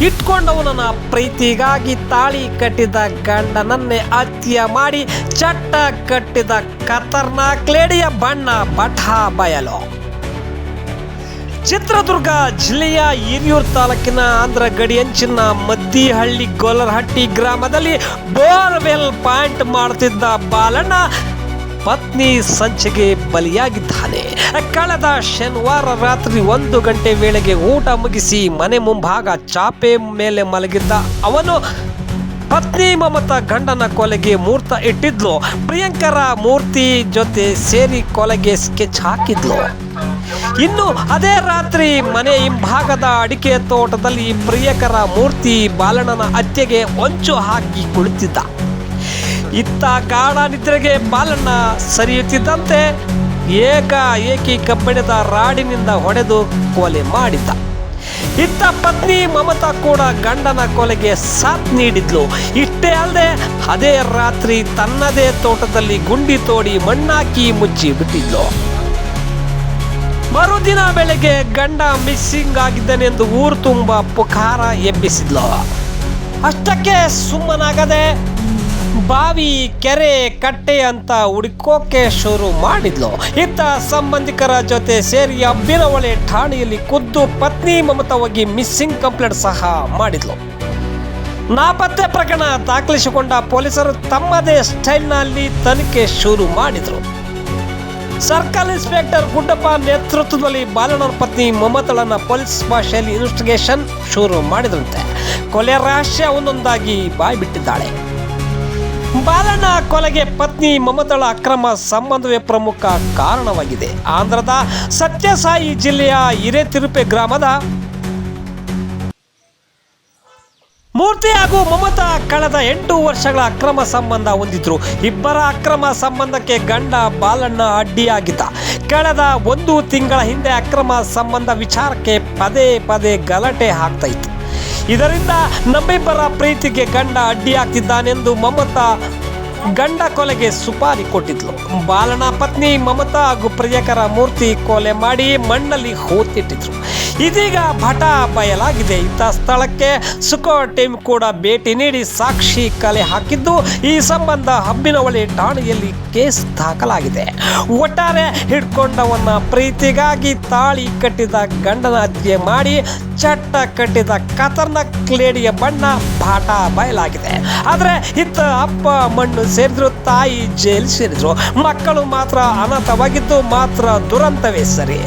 ಇಟ್ಕೊಂಡವನನ್ನ ಪ್ರೀತಿಗಾಗಿ ತಾಳಿ ಕಟ್ಟಿದ ಗಂಡನನ್ನೇ ಹತ್ಯೆ ಮಾಡಿ ಚಟ್ಟ ಕಟ್ಟಿದ ಖತರ್ನಾಕ್ ಲೇಡಿಯ ಬಣ್ಣ ಬಠ ಬಯಲು. ಚಿತ್ರದುರ್ಗ ಜಿಲ್ಲೆಯ ಹಿರಿಯೂರು ತಾಲೂಕಿನ ಆಂಧ್ರ ಗಡಿಯಂಚಿನ ಮದ್ದಿಹಳ್ಳಿ ಗೋಲರಹಟ್ಟಿ ಗ್ರಾಮದಲ್ಲಿ ಬೋರ್ವೆಲ್ ಪಾಯಿಂಟ್ ಮಾಡುತ್ತಿದ್ದ ಬಾಲಣ್ಣ ಪತ್ನಿ ಸಂಚಿಗೆ ಬಲಿಯಾಗಿದ್ದಾನೆ. ಕಳೆದ ಶನಿವಾರ ರಾತ್ರಿ ಒಂದು ಗಂಟೆ ವೇಳೆಗೆ ಊಟ ಮುಗಿಸಿ ಮನೆ ಮುಂಭಾಗ ಚಾಪೆ ಮೇಲೆ ಮಲಗಿದ್ದ ಅವನು ಪತ್ನಿ ಮಮತಾ ಗಂಡನ ಕೊಲೆಗೆ ಮೂರ್ತ ಇಟ್ಟಿದ್ಲು. ಪ್ರಿಯಂಕರ ಮೂರ್ತಿ ಜೊತೆ ಸೇರಿ ಕೊಲೆಗೆ ಸ್ಕೆಚ್ ಹಾಕಿದ್ಲು. ಇನ್ನು ಅದೇ ರಾತ್ರಿ ಮನೆ ಹಿಂಭಾಗದ ಅಡಿಕೆ ತೋಟದಲ್ಲಿ ಪ್ರಿಯಕರ ಮೂರ್ತಿ ಬಾಲಣ್ಣನ ಹತ್ಯೆಗೆ ಹೊಂಚು ಹಾಕಿ ಕುಳಿತಿದ್ದ. ಇತ್ತ ಕಾಡ ನಿದ್ರೆಗೆ ಬಾಲಣ್ಣ ಸರಿಯುತ್ತಿದ್ದಂತೆ ಏಕ ಏಕಿ ಕಬ್ಬಿಣದ ರಾಡಿನಿಂದ ಹೊಡೆದು ಕೊಲೆ ಮಾಡಿದ್ದ. ಇತ್ತ ಪತ್ನಿ ಮಮತಾ ಕೂಡ ಗಂಡನ ಕೊಲೆಗೆ ಸಾಥ್ ನೀಡಿದ್ಲು. ಇಷ್ಟೇ ಅಲ್ಲದೆ ಅದೇ ರಾತ್ರಿ ತನ್ನದೇ ತೋಟದಲ್ಲಿ ಗುಂಡಿ ತೋಡಿ ಮಣ್ಣಾಕಿ ಮುಚ್ಚಿ ಬಿಟ್ಟಿದ್ಲು. ಮರುದಿನ ಬೆಳಗ್ಗೆ ಗಂಡ ಮಿಸ್ಸಿಂಗ್ ಆಗಿದ್ದನೆಂದು ಊರು ತುಂಬ ಪುಕಾರ ಎಬ್ಬಿಸಿದ್ಲು. ಅಷ್ಟಕ್ಕೆ ಸುಮ್ಮನಾಗದೆ ಬಾವಿ, ಕೆರೆ, ಕಟ್ಟೆ ಅಂತ ಹುಡುಕೋಕೆ ಶುರು ಮಾಡಿದ್ಲು. ಇತ್ತ ಸಂಬಂಧಿಕರ ಜೊತೆ ಸೇರಿ ಅಬ್ಬಿನವಳೆ ಠಾಣೆಯಲ್ಲಿ ಖುದ್ದು ಪತ್ನಿ ಮಮತವಾಗಿ ಮಿಸ್ಸಿಂಗ್ ಕಂಪ್ಲೇಂಟ್ ಸಹ ಮಾಡಿದ್ಲು. ನಾಪತ್ತೆ ಪ್ರಕರಣ ದಾಖಲಿಸಿಕೊಂಡ ಪೊಲೀಸರು ತಮ್ಮದೇ ಸ್ಟೈಲ್ನಲ್ಲಿ ತನಿಖೆ ಶುರು ಮಾಡಿದರು. ಸರ್ಕಲ್ ಇನ್ಸ್ಪೆಕ್ಟರ್ ಗುಡ್ಡಪ್ಪ ನೇತೃತ್ವದಲ್ಲಿ ಬಾಲಣ್ಣನ ಪತ್ನಿ ಮಮತಳನ್ನ ಪೊಲೀಸ್ ಭಾಷೆಯಲ್ಲಿ ಇನ್ವೆಸ್ಟಿಗೇಷನ್ ಶುರು ಮಾಡಿದ್ರಂತೆ. ಕೊಲೆ ರಹಸ್ಯ ಒಂದೊಂದಾಗಿ ಬಾಯ್ಬಿಟ್ಟಿದ್ದಾಳೆ. ಬಾಲಣ್ಣ ಕೊಲೆಗೆ ಪತ್ನಿ ಮಮತಳ ಅಕ್ರಮ ಸಂಬಂಧವೇ ಪ್ರಮುಖ ಕಾರಣವಾಗಿದೆ. ಆಂಧ್ರದ ಸತ್ಯಸಾಯಿ ಜಿಲ್ಲೆಯ ಹಿರೇತಿರುಪೆ ಗ್ರಾಮದ ಮೂರ್ತಿ ಹಾಗೂ ಮಮತಾ ಕಳೆದ ಎಂಟು ವರ್ಷಗಳ ಅಕ್ರಮ ಸಂಬಂಧ ಹೊಂದಿದ್ರು. ಇಬ್ಬರ ಅಕ್ರಮ ಸಂಬಂಧಕ್ಕೆ ಗಂಡ ಬಾಲಣ್ಣ ಅಡ್ಡಿಯಾಗಿದ್ದ. ಕಳೆದ ಒಂದು ತಿಂಗಳ ಹಿಂದೆ ಅಕ್ರಮ ಸಂಬಂಧ ವಿಚಾರಕ್ಕೆ ಪದೇ ಪದೇ ಗಲಾಟೆ ಆಗ್ತಾ ಇತ್ತು. ಇದರಿಂದ ನಮ್ಮಿಬ್ಬರ ಪ್ರೀತಿಗೆ ಕಂಡ ಅಡ್ಡಿಯಾಗ್ತಿದ್ದಾನೆಂದು ಮಮತಾ ಗಂಡ ಕೊಲೆಗೆ ಸುಪಾರಿ ಕೊಟ್ಟಿದ್ಲು. ಬಾಲನ ಪತ್ನಿ ಮಮತಾ ಹಾಗೂ ಪ್ರಿಯಕರ ಮೂರ್ತಿ ಕೊಲೆ ಮಾಡಿ ಮಣ್ಣಲ್ಲಿ ಹೂತಿಟ್ಟಿದ್ರು. ಇದೀಗ ಭಟ ಬಯಲಾಗಿದೆ. ಇಂಥ ಸ್ಥಳಕ್ಕೆ ಸುಕೋ ಟೀಮ್ ಕೂಡ ಭೇಟಿ ನೀಡಿ ಸಾಕ್ಷಿ ಕಲೆ ಹಾಕಿದ್ದು. ಈ ಸಂಬಂಧ ಹಬ್ಬಿನವಳಿ ಠಾಣೆಯಲ್ಲಿ ಕೇಸ್ ದಾಖಲಾಗಿದೆ. ಒಟ್ಟಾರೆ ಹಿಡ್ಕೊಂಡವನ್ನ ಪ್ರೀತಿಗಾಗಿ ತಾಳಿ ಕಟ್ಟಿದ ಗಂಡನ ಹತ್ಯೆ ಮಾಡಿ, ಚಟ್ಟ ಕಟ್ಟಿದ ಕತರ್ನಕ್ ಲೇಡಿಯ ಬಣ್ಣ ಬಾಟ ಬಯಲಾಗಿದೆ. ಆದರೆ ಇತ್ತ ಅಪ್ಪ ಮಣ್ಣು ಸೇರಿದ್ರು, ತಾಯಿ ಜೈಲು ಸೇರಿದ್ರು. ಮಕ್ಕಳು ಮಾತ್ರ ಅನಾಥವಾಗಿದ್ದು ಮಾತ್ರ ದುರಂತವೇ ಸರಿ.